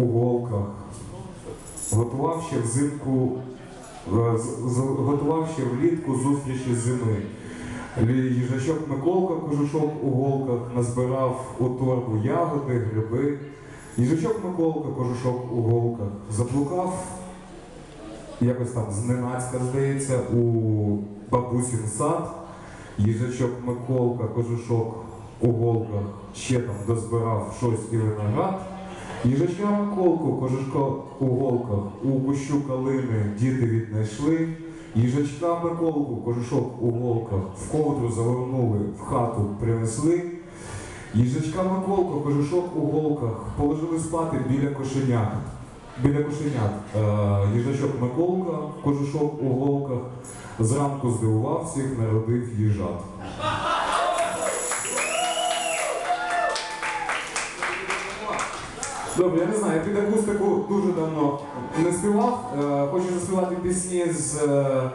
у голках, готував взимку, е, готував влітку зустрічі зими. Їжачок Миколка, кожушок у голках, назбирав у торбу ягоди, гриби. Їжачок Миколка, кожушок у голках, заблукав якось там зненацька, здається, у бабусін сад. Їжачок Миколка, кожушок у голках ще там дозбирав щось і виноград. Їжачка Миколку, кожушко у голках у кущу калини діти віднайшли. Їжачка Миколку, кожушок у голках в ковдру завернули, в хату принесли. Їжачка Миколку, кожушок у голках положили спати біля кошенят. Біля кошенят. Е, їжачок Миколка, кожушок у голках, зранку здивував всіх, народив їжат. Добре, я не знаю, під акустику дуже давно не співав. Е, хочу заспівати пісні з е,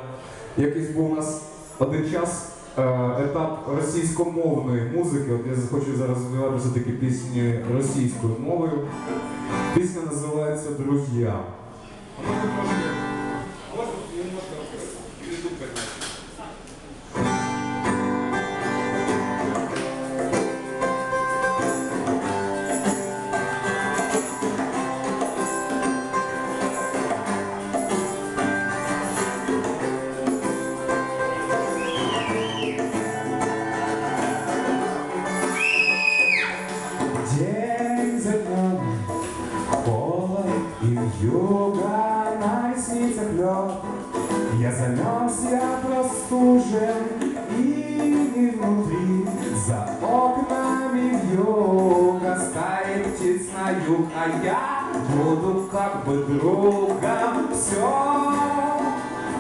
якийсь був у нас один час е, етап російськомовної музики. От я хочу зараз співати все-таки пісні російською мовою. Пісня називається Друзья. День Я замерз, я простужен, и не внутри, за окнами вьюга, стаи птиц на юг, а я буду как бы другом, все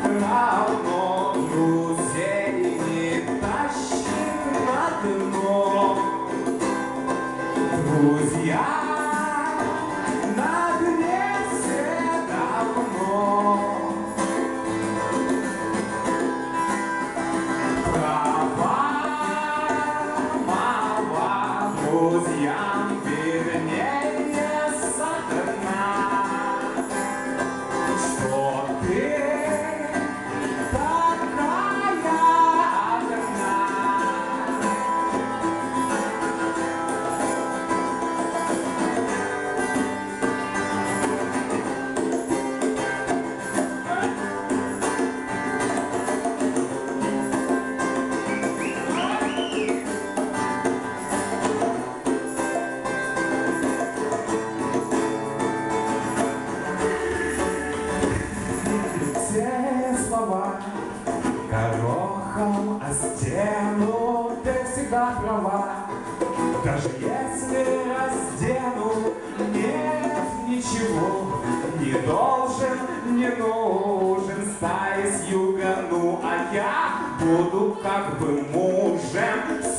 равно друзей не тащит на дно. Друзья cozy, I'm feeling слова горохом о стену Ты всегда права. Даже если раздену Нет ничего Не должен, не нужен. Стаи с юга, ну а я Буду как бы мужем